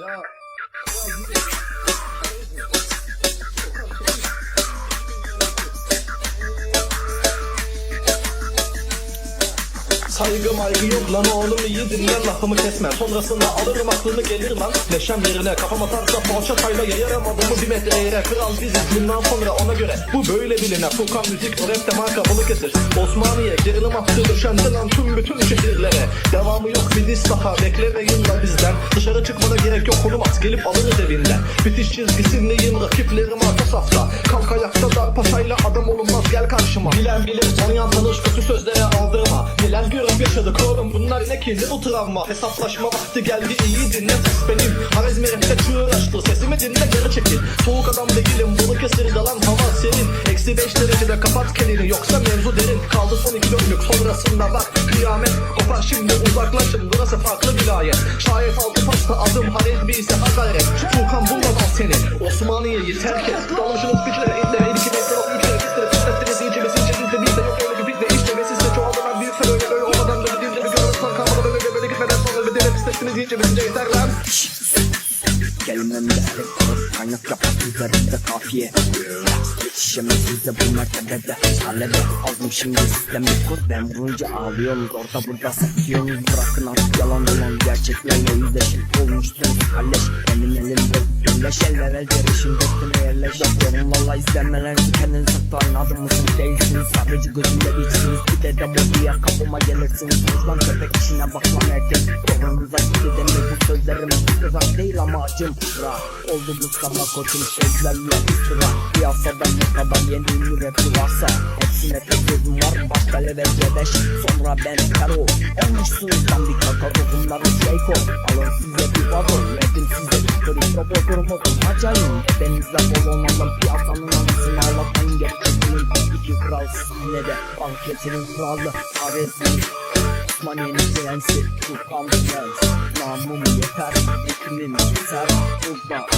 要要一个 Saygı maygı yok lan oğlum iyi dinle lafımı kesme Sonrasında alırım aklını gelirim lan. Neşem yerine kafam atarsa poğaça payla yayarım. Adımı bir metre eğre Kral biziz bundan sonra ona göre Bu böyle biline Furkan müzik o rapte marka Balıkesir Osmaniye gerilim attı döşendi lan tüm bütün şehirlere. Devamı yok bir diz daha bekle ve yılla bizden. Dışarı çıkmana gerek yok konum at gelip alırız evinden. Bitiş çizgisindeyim rakiplerim arka safta. Kalk ayakta dar paşayla adam olunmaz gel karşıma. Bilen bilir tanıyan tanış kötü sözlere aldırma Neler görüp yaşadık oğlum bunlar ne ne bu travma? Hesaplaşma vakti geldi iyi dinle ses benim? Harizmi rapte çığır açtı sesimi dinle geri çekil. Soğuk adam değilim bunu kesir dalan hava senin. Eksi beş derecede kapat kelini yoksa mevzu derin. Kaldı son iki dönlük sonrasında bak kıyamet Kopar. Şimdi uzaklaşın burası farklı vilayet Şayet altı pasta adım Harizmi ise ha gayret Furkan bulmadan seni. Osmaniye'yi terk et. Dalmışınız güçlere inle Eliki metre o pislettiniz iyice bizince yeter lan. Kelimemde hep ağır kaynak yapar üzerinde kafiye Yetişemez bize bu mertebede Talebe aldım şimdi sistem bir kod Ben vurunca ağlıyorsunuz orada burada satıyorsunuz Bırakın artık yalan dolan gerçeklerle yüzleşin Olmuşsunuz kalleş benim elimde Birleş el ver el derişin destine yerleş Yapıyorum valla izlenmelerinizi kendiniz saklayın Adım mısın değilsiniz sadece gözümde biçsiniz Bir de demo diye kapıma gelirsiniz Uzman köpek işine bak lan erkek Doğrunuza gitti bu sözlerim Uzak değil ama acım. Ra oldu bu sana koçum sözlerle sıra Piyasada ne kadar yeni ünlü rapi varsa Hepsine tek sözüm var. Başkale ve Cebeş Sonra ben Karo. Olmuşsunuz lan bir kaka Bunların şeyko Alın size bir bubble Verdim size bir kırık Robot Denizle bol olmadan piyasanın anısını ağlatmayın Gerçekliğin iki kral sahnede Banketinin kralı Arezmi Osmaniye'nin prensi Furkan Prens Namım yeter Hükmüm yeter Kurban